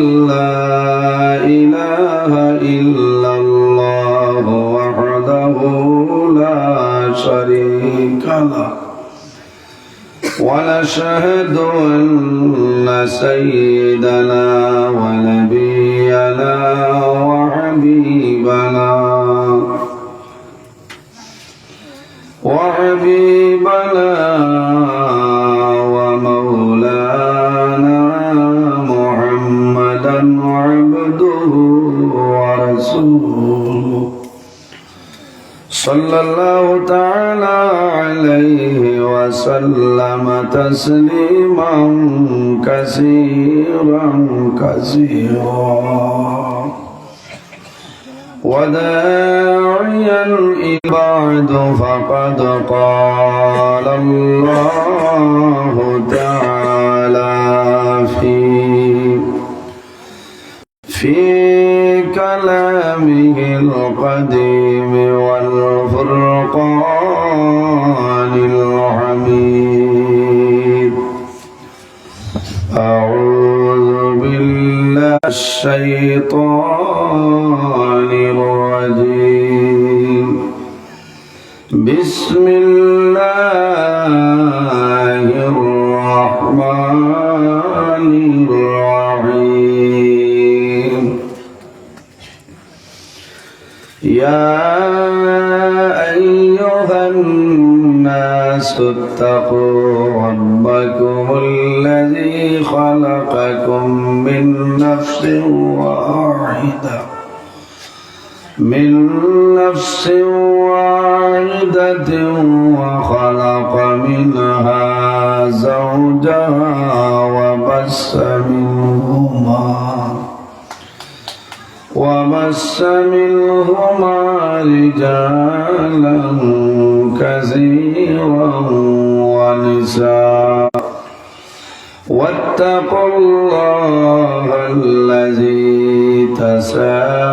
لا إله إلا الله وحده لا شريك له. ونشهد أن سيدنا عبده ورسوله. صلى الله تعالى عليه وسلم تسليما كثيرا كثيرا. وداعيا بعد فقد قال الله تعالى في كلامه القديم والفرقان الحميد. أعوذ بالله الشيطان الرجيم. بسم الله الرحمن يا أيها الناس اتقوا ربكم الذي خلقكم من نفس واحدة. من نفس واحدة ومس منهما رجالا كثيرا ونساء واتقوا الله الذي تساءلون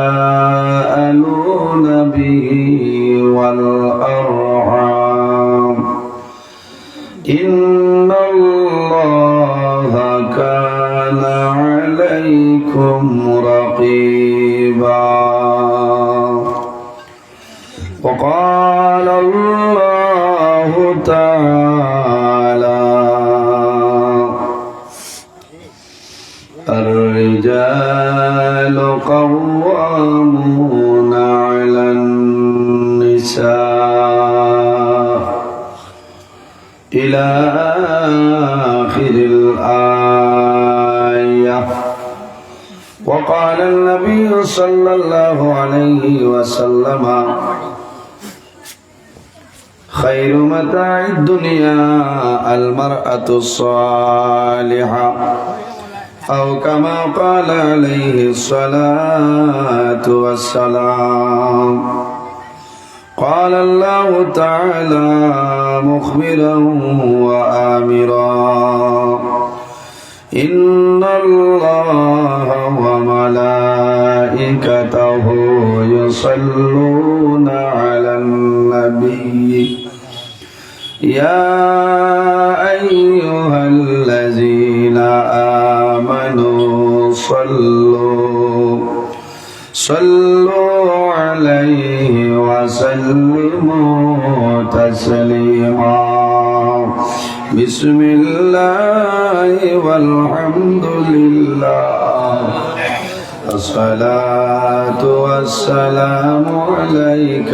به إلى آخر الآية. وقال النبي صلى الله عليه وسلم خير متاع الدنيا المرأة الصالحة أو كما قال عليه الصلاة والسلام. قال الله تعالى مخبرا وآمرا. إن الله وملائكته يصلون على النبي. يا أيها الذين آمنوا صلوا. صلوا وسلموا تسليما. بسم الله والحمد لله. الصلاة والسلام عليك.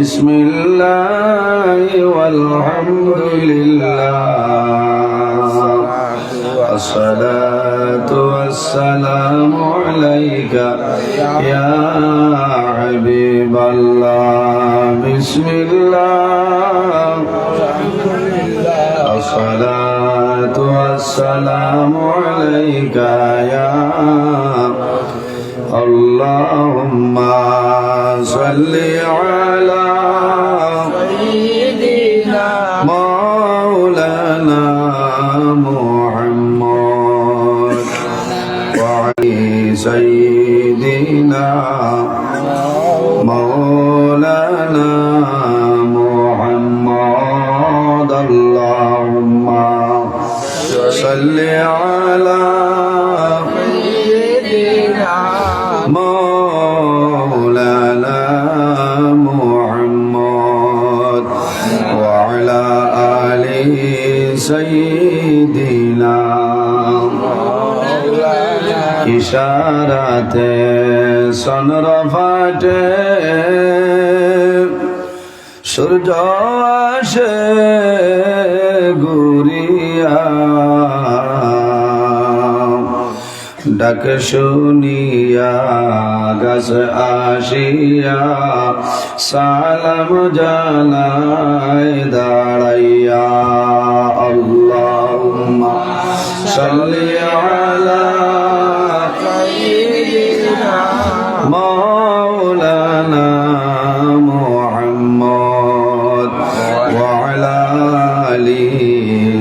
بسم الله والحمد لله. الصلاة والسلام عليك يا حبيب الله. بسم الله. الصلاة والسلام عليك يا اللهم صل على محمد اللهم صل على سيدنا مولانا محمد وعلى آل سيدنا إشارة سنرفعته সূর্য আসে ঘুরিয়া ডাক শুনিয়া গাছ আসিয়া সালাম জানাই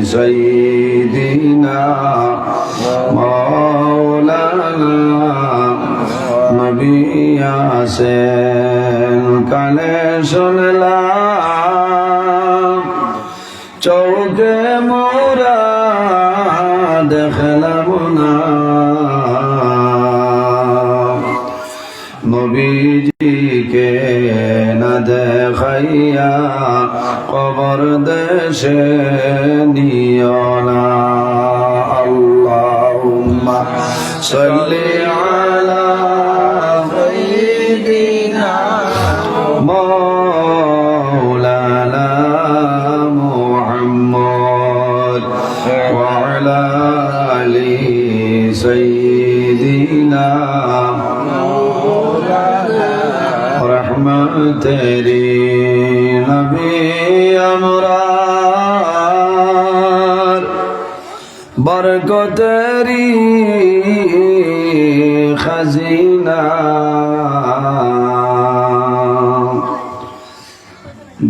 سيدنا مولانا নবী আসেন কানে শুনলাম চৌকে মোরা কবর দেশে নিও না আল্লাহুম্মা সাল্লি আলা সাইয়্যিদিনা مولانا محمد وعلى آل سيدنا رحمة تیری বরকতরি খাজিনা।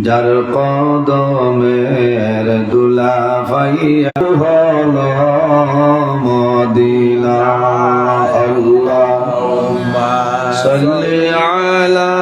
যার কদমের দুলা পাইয়া হল মদিনা। আল্লাহ আলা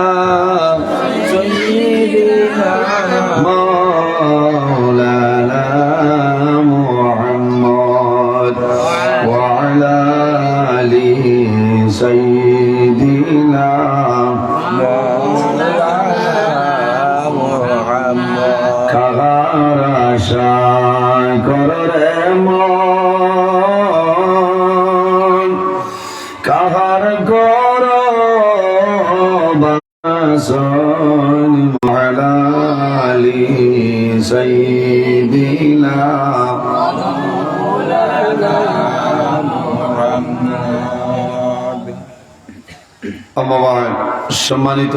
এমন কাহার গর বাসন মহালালি সৈদিনা সম্মানিত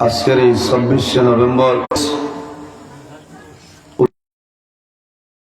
আজকের এই ছাব্বিশে নভেম্বর